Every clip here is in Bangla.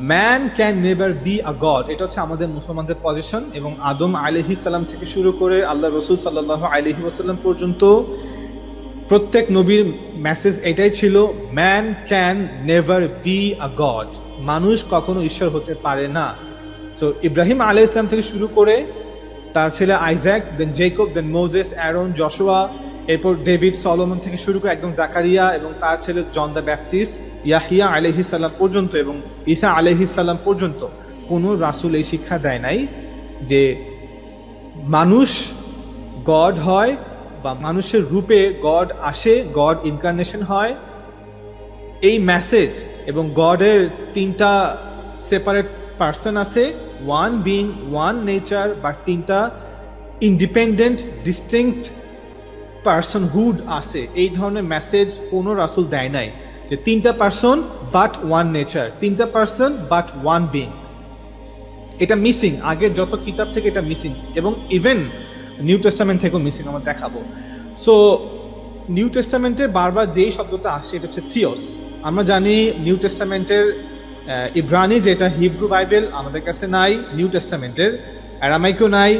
Man can never be a God এটা হচ্ছে আমাদের মুসলমানদের পজিশন এবং আদম আলহি সাল্লাম থেকে শুরু করে আল্লাহ রসুল সাল্লাহ আলহি ওসাল্লাম পর্যন্ত প্রত্যেক নবীর মেসেজ এটাই ছিল man can never be a God মানুষ কখনো ঈশ্বর হতে পারে না। সো ইব্রাহিম আলাই ইসলাম থেকে শুরু করে তার ছেলে Isaac then Jacob then Moses Aaron Joshua এরপর ডেভিড সলোমন থেকে শুরু করে একদম জাকারিয়া এবং তার ছেলে জন দ্য ব্যাপটিস্ট, ইয়াহিয়া আলহি সাল্লাম পর্যন্ত এবং ঈসা আলহি সাল্লাম পর্যন্ত কোনো রাসুল এই শিক্ষা দেয় নাই যে মানুষ গড হয় বা মানুষের রূপে গড আসে, গড ইনকারনেশন হয়। এই মেসেজ এবং গডের তিনটা সেপারেট পার্সন আছে ওয়ান বিং ওয়ান নেচার বা তিনটা ইন্ডিপেন্ডেন্ট ডিস্টিংক্ট পার্সনহুড আছে। এই ধরনের মেসেজ কোনো রাসুল দেয় নাই যে তিনটা পার্সন বাট ওয়ান নেচার তিনটা পার্সন বাট ওয়ান বিং এটা মিসিং আগের যত কিতাব থেকে এটা মিসিং এবং ইভেন নিউ টেস্টামেন্ট থেকেও মিসিং আমরা দেখাবো। সো নিউ টেস্টামেন্টে বারবার যেই শব্দটা আসে, এটা হচ্ছে থিওস আমরা জানি নিউ টেস্টামেন্টের ইব্রানি যেটা হিব্রু বাইবেল আমাদের কাছে নাই নিউ টেস্টামেন্টের অ্যারামাইকও নাই।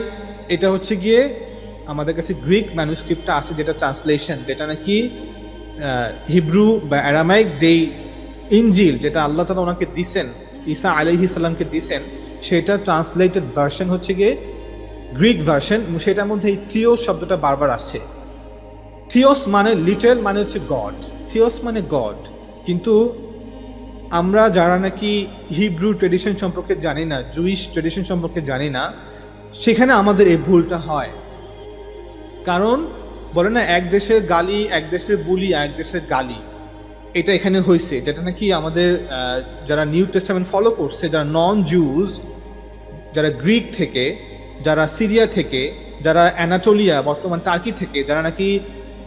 এটা হচ্ছে গিয়ে আমাদের কাছে গ্রিক ম্যানুস্ক্রিপ্টটা আছে, যেটা ট্রান্সলেশন যেটা নাকি হিব্রু বা অ্যারামাইক যেই ইঞ্জিল যেটা আল্লাহ তালা ওনাকে দিছেন, ঈসা আলহি সাল্লামকে দিছেন, সেটা ট্রান্সলেটেড ভার্সন হচ্ছে গিয়ে গ্রিক ভার্সন সেটার মধ্যে এই থিওস শব্দটা বারবার আসছে। থিওস মানে লিটেল মানে হচ্ছে গড থিওস মানে গড কিন্তু আমরা যারা নাকি হিব্রু ট্রেডিশন সম্পর্কে জানি না জুইশ ট্রেডিশন সম্পর্কে জানি না, সেখানে আমাদের এই ভুলটা হয়। কারণ বলে না, এক দেশের গালি, এক দেশের বুলি এক দেশের গালি। এটা এখানে হয়েছে যেটা নাকি আমাদের যারা নিউ টেস্টামেন্ট ফলো করছে, যারা নন জুজ যারা গ্রিক থেকে, যারা সিরিয়া থেকে, যারা অ্যানাটোলিয়া বর্তমান টার্কি থেকে, যারা নাকি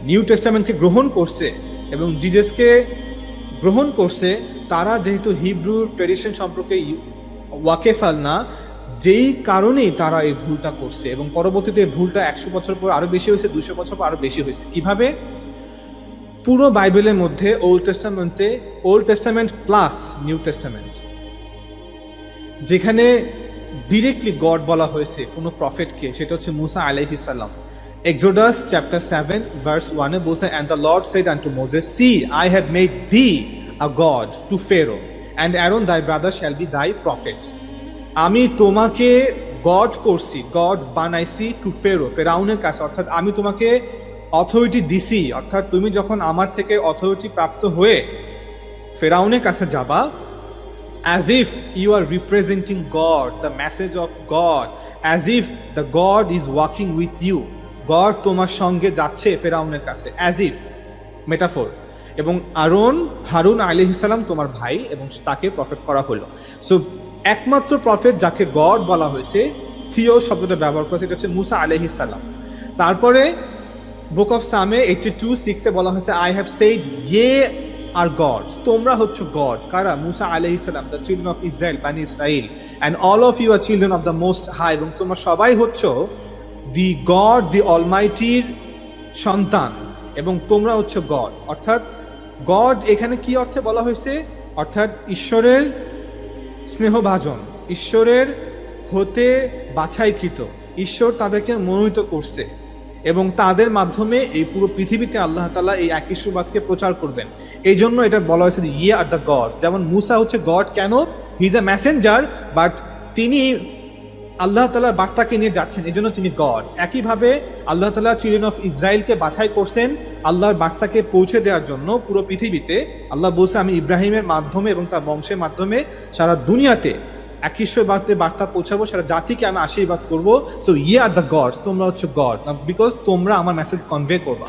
নিউ টেস্টামেন্টকে গ্রহণ করছে এবং জিজেসকে গ্রহণ করছে, তারা যেহেতু হিব্রু ট্রেডিশন সম্পর্কে ওয়াকেফাল না যেই কারণেই তারা এই ভুলটা করছে এবং পরবর্তীতে ভুলটা একশো বছর পর আরও বেশি হয়েছে দুশো বছর পর আরও বেশি হয়েছে। কীভাবে? পুরো বাইবেলের মধ্যে old টেস্টামেন্টে Old Testament plus New Testament যেখানে ডিরেক্টলি গড বলা হয়েছে কোনো প্রফেটকে সেটা হচ্ছে মুসা আলাইহিসাল্লাম এক্সোডাস চ্যাপ্টার সেভেন ভার্স ওয়ানে বলছে and the Lord said and to Moses see I have made thee a God to Pharaoh and Aaron thy brother shall be thy prophet আমি তোমাকে গড করছি গড বানাইছি টু ফেরো ফেরাউনের কাছে। অর্থাৎ আমি তোমাকে অথরিটি দিছি। অর্থাৎ তুমি যখন আমার থেকে অথরিটি প্রাপ্ত হয়ে ফেরাউনের কাছে যাবা as if you are representing God, the message of God, as if the God is walking with you. God তোমার সঙ্গে যাচ্ছে ফেরাউনের কাছে অ্যাজ ইফ মেটাফোর এবং আরন হারুন আলী সালাম তোমার ভাই এবং তাকে প্রফেট করা হলো। সো একমাত্র প্রফেট যাকে গড বলা হয়েছে, থিও শব্দটা ব্যবহার করেছে, এটা হচ্ছে মুসা আলহি সালাম। তারপরে book of same eighty two সিক্সে বলা হয়েছে আই হ্যাভ সেইড ইয়ে আর গড তোমরা হচ্ছে গড কারা? মুসা আলহি সালাম দ্য চিলড্রেন অফ ইসরায়েল বানি Israil and all of you are children of the most high এবং তোমরা সবাই হচ্ছ দি গড দি অলমাইটির সন্তান, এবং তোমরা হচ্ছে গড অর্থাৎ গড এখানে কি অর্থে বলা হয়েছে? অর্থাৎ, ঈশ্বরের স্নেহভাজন। ঈশ্বরের হতে বাছাইকৃত। ঈশ্বর তাদেরকে মনোনীত করছে এবং তাদের মাধ্যমে এই পুরো পৃথিবীতে আল্লাহ তালা এই এক ঈশ্বরবাদকে প্রচার করবেন। এই জন্য এটা বলা হয়েছে ইয়ে আর দ্য গড যেমন মুসা হচ্ছে গড, কেন? He is a messenger but তিনি আল্লাহ তালার বার্তাকে নিয়ে যাচ্ছেন, এই জন্য তিনি গড। একইভাবে আল্লাহ তালা চিলড্রেন অফ ইসরায়েলকে বাছাই করছেন আল্লাহর বার্তাকে পৌঁছে দেওয়ার জন্য পুরো পৃথিবীতে। আল্লাহ বলছে, আমি ইব্রাহিমের মাধ্যমে এবং তার বংশের মাধ্যমে সারা দুনিয়াতে এক বার্তে বার্তা পৌঁছাবো, সারা জাতিকে আমি আশীর্বাদ করব। সো ইয়ে আর দ্য গড তোমরা হচ্ছে গড বিকজ তোমরা আমার মেসেজ কনভে করবা।